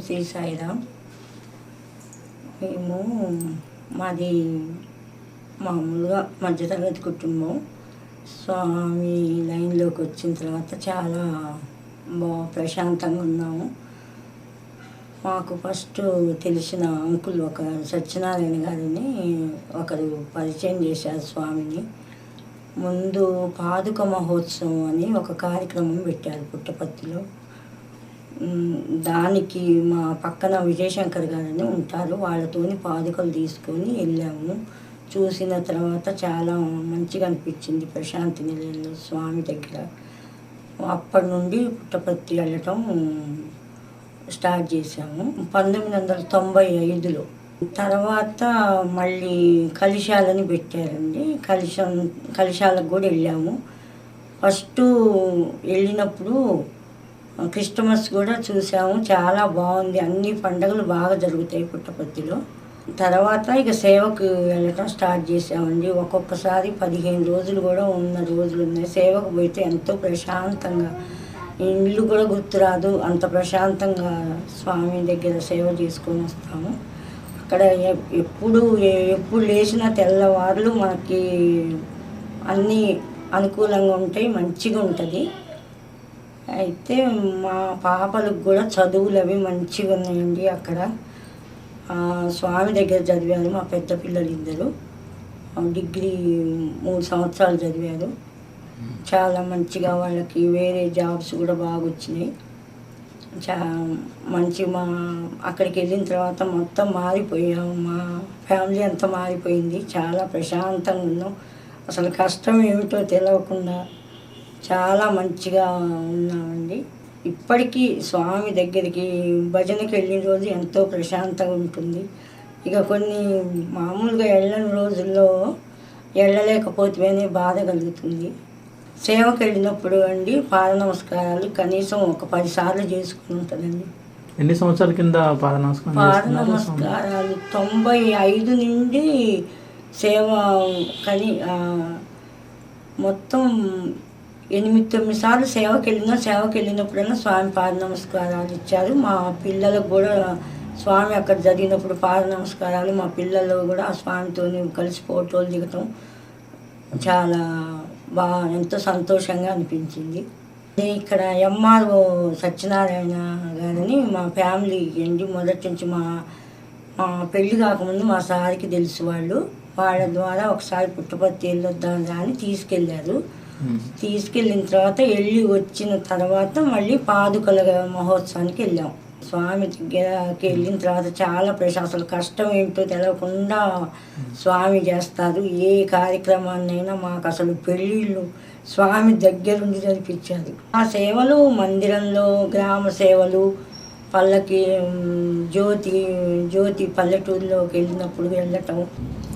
శ్రీ సాయిరామ్ మేము మాది మామూలుగా మధ్యతరగతి కుటుంబం. స్వామి లైన్లోకి వచ్చిన తర్వాత చాలా బా ప్రశాంతంగా ఉన్నాము. మాకు ఫస్ట్ తెలిసిన అంకుల్ ఒక సత్యనారాయణ గారిని ఒకరు పరిచయం చేశారు స్వామిని. ముందు పాదుక మహోత్సవం అని ఒక కార్యక్రమం పెట్టారు పుట్టపర్తిలో. దానికి మా పక్కన విజయశంకర్ గారని ఉంటారు. వాళ్ళతోని పాదుకలు తీసుకొని వెళ్ళాము. చూసిన తర్వాత చాలా మంచిగా అనిపించింది. ప్రశాంతి నిలయంలో స్వామి దగ్గర. అప్పటి నుండి పుట్టపర్తి వెళ్ళటం స్టార్ట్ చేశాము. పంతొమ్మిది వందల తొంభై ఐదులో. తర్వాత మళ్ళీ కలిశాలని పెట్టారండి. కలిశం కలిశాలకు కూడా వెళ్ళాము. ఫస్ట్ వెళ్ళినప్పుడు క్రిస్టమస్ కూడా చూసాము. చాలా బాగుంది. అన్ని పండుగలు బాగా జరుగుతాయి పుట్టపర్తిలో. తర్వాత ఇక సేవకు వెళ్ళటం స్టార్ట్ చేసామండి. ఒక్కొక్కసారి పదిహేను రోజులు కూడా ఉన్న రోజులు ఉన్నాయి. సేవకు పోయితే ఎంతో ప్రశాంతంగా ఇల్లు కూడా గుర్తురాదు. అంత ప్రశాంతంగా స్వామి దగ్గర సేవ చేసుకొని వస్తాము. అక్కడ ఎప్పుడు ఎప్పుడు లేచినా తెల్లవారులు మనకి అన్నీ అనుకూలంగా ఉంటాయి మంచిగా ఉంటుంది. అయితే మా పాపలకు కూడా చదువులు అవి మంచిగా ఉన్నాయండి అక్కడ. స్వామి దగ్గర చదివారు మా పెద్ద పిల్లలు ఇద్దరు. డిగ్రీ మూడు సంవత్సరాలు చదివారు. చాలా మంచిగా వాళ్ళకి వేరే జాబ్స్ కూడా బాగా వచ్చినాయి. చా మంచి మా అక్కడికి వెళ్ళిన తర్వాత మొత్తం మారిపోయాము మా ఫ్యామిలీ అంతా మారిపోయింది. చాలా ప్రశాంతంగా ఉన్నాం. అసలు కష్టం ఏమిటో తెలియకుండా చాలా మంచిగా ఉన్నామండి. ఇప్పటికీ స్వామి దగ్గరికి భజనకి వెళ్ళిన రోజు ఎంతో ప్రశాంతంగా ఉంటుంది. ఇక కొన్ని మామూలుగా వెళ్ళని రోజుల్లో వెళ్ళలేకపోతేనే బాధ కలుగుతుంది. సేవకి వెళ్ళినప్పుడు అండి పాద నమస్కారాలు కనీసం ఒక పది సార్లు చేసుకుని ఉంటుందండి. ఎన్ని సంవత్సరాల కింద పాద నమస్కారం పాద? నమస్కారాలు తొంభై ఐదు నుండి సేవ కని మొత్తం ఎనిమిది తొమ్మిది సార్లు సేవకి వెళ్ళినా సేవకి వెళ్ళినప్పుడైనా స్వామి పాద నమస్కారాలు ఇచ్చారు మా పిల్లలకు కూడా స్వామి అక్కడ జరిగినప్పుడు పాద నమస్కారాలు మా పిల్లలు కూడా ఆ స్వామితో కలిసి ఫోటోలు దిగటం చాలా బాగా ఎంతో సంతోషంగా అనిపించింది. నేను ఇక్కడ ఎంఆర్ఓ సత్యనారాయణ గారని మా ఫ్యామిలీ అండి. మొదటి నుంచి మా మా పెళ్ళి కాకముందు మా సార్కి తెలుసు వాళ్ళు. వాళ్ళ ద్వారా ఒకసారి పుట్టపర్తి వెళ్ళొద్దాం అని తీసుకెళ్ళారు. తీసుకెళ్ళిన తర్వాత వెళ్ళి వచ్చిన తర్వాత మళ్ళీ పాదుకల మహోత్సవానికి వెళ్ళాం. స్వామి దగ్గరకి వెళ్ళిన తర్వాత చాలా ప్రశా అసలు కష్టం ఏంటో తెలియకుండా స్వామి చేస్తారు. ఏ కార్యక్రమాన్నైనా మాకు అసలు పెళ్ళిళ్ళు స్వామి దగ్గరుండి జరిపించారు. ఆ సేవలు మందిరంలో గ్రామ సేవలు పల్లకి జ్యోతి జ్యోతి పల్లెటూరులోకి వెళ్ళినప్పుడు వెళ్ళటం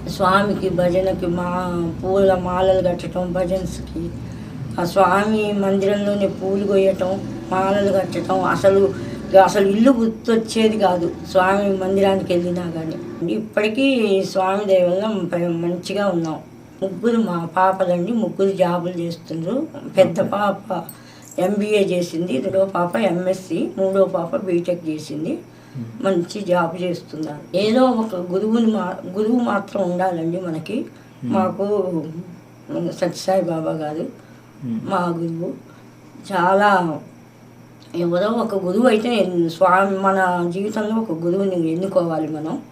స్వామికి భజనకి మా పూల మాలలు కట్టడం భజన్స్కి. ఆ స్వామి మందిరంలోనే పూలు కొయ్యటం మాలలు కట్టడం అసలు అసలు ఇల్లు గుర్తొచ్చేది కాదు. స్వామి మందిరానికి వెళ్ళినా కానీ ఇప్పటికీ స్వామి దయవల్ల మంచిగా ఉన్నాం. ముగ్గురు మా పాపలండి ముగ్గురు జాబులు చేస్తుండ్రు. పెద్ద పాప ఎంబీఏ చేసింది రెండో పాప ఎంఎస్సి మూడో పాప బీటెక్ చేసింది. మంచి జాబ్ చేస్తున్నారు. ఏదో ఒక గురువుని మా గురువు మాత్రం ఉండాలండి మనకి. మాకు సత్యసాయి బాబా గారు. మా గురువు. చాలా ఎవరో ఒక గురువు అయితే స్వామి మన జీవితంలో ఒక గురువుని ఎన్నుకోవాలి మనం.